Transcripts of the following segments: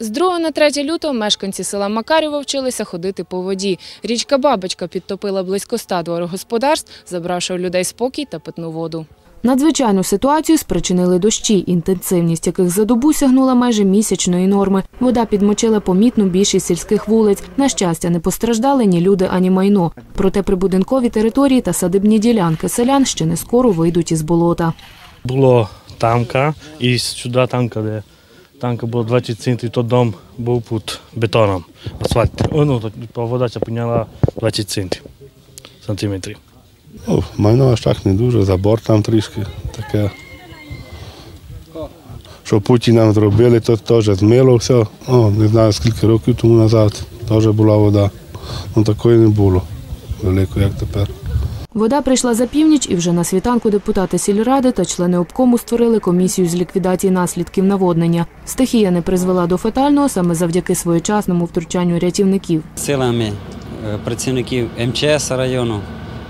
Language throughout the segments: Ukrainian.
З 2 на 3 лютого мешканці села Макарєво вчилися ходити по воді. Річка Бабочка підтопила близько ста дворогосподарств, забравши у людей спокій та питну воду. Надзвичайну ситуацію спричинили дощі, інтенсивність яких за добу сягнула майже місячної норми. Вода підмочила помітну більшість сільських вулиць. На щастя, не постраждали ні люди, ані майно. Проте прибудинкові території та садибні ділянки селян ще не скоро вийдуть із болота. було танка, і сюди танка, де танка було 20 центів, то дом був під бетоном. Асфальт. О, Ну, то, то вода ця підняла 20 центів, сантиметрів. Майно аж так не дуже, забор там трішки таке. Що Путін нам зробили, то теж змило все. О, не знаю скільки років тому назад теж була вода. Ну такої не було великої, як тепер. Вода прийшла за північ, і вже на світанку депутати сільради та члени обкому створили комісію з ліквідації наслідків наводнення. Стихія не призвела до фатального саме завдяки своєчасному втручанню рятівників. Силами е, працівників МЧС району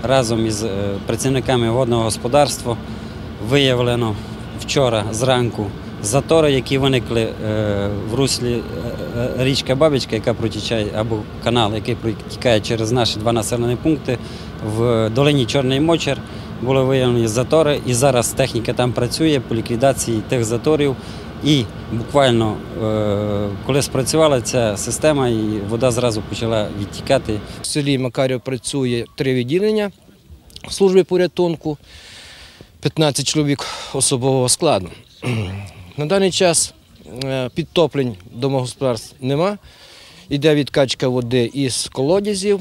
разом із е, працівниками водного господарства виявлено вчора зранку затори, які виникли е, в руслі е, е, річка Бабічка, яка протічає, або канал, який протікає через наші два населені пункти в долині Чорний Мочер. Були виявлені затори, і зараз техніка там працює по ліквідації тих заторів. І буквально, коли спрацювала ця система, і вода зразу почала відтікати В селі Макарів працює три відділення служби порятунку, 15 чоловік особового складу. На даний час е, підтоплень домогосподарств нема. Іде відкачка води із колодязів,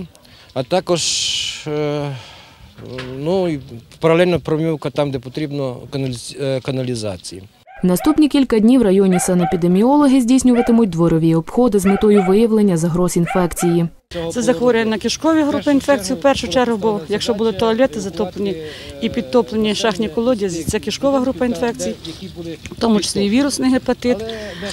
а також е, ну, паралельно промивка там, де потрібно е, каналізації. Наступні кілька днів районні санепідеміологи здійснюватимуть дворові обходи з метою виявлення загроз інфекції. Це захворювання на кишкові групи інфекцій в першу чергу, бо якщо були туалети затоплені і підтоплені шахні колодязі, це кишкова група інфекцій, в тому числі і вірусний гепатит.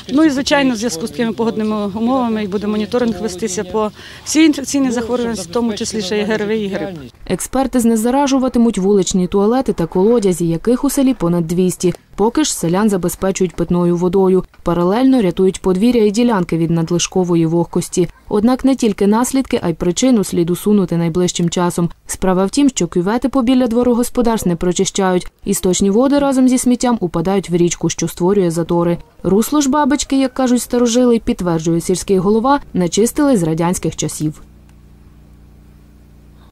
Ну і звичайно, в зв'язку з такими погодними умовами і буде моніторинг вестися по всій інфекційній захворюваності, в тому числі ще й ГРВІ і грип. Експерти знезаражуватимуть вуличні туалети та колодязі, яких у селі понад 200. Поки ж селян забезпечують питною водою. Паралельно рятують подвір'я і ділянки від надлишкової вогкості. Однак не тільки наслідки, а й причину слід усунути найближчим часом. Справа в тім, що кювети побіля дворогосподарств не прочищають. Істочні води разом зі сміттям упадають в річку, що створює затори. Русло ж бабочки, як кажуть старожили, підтверджує сільський голова, начистили з радянських часів.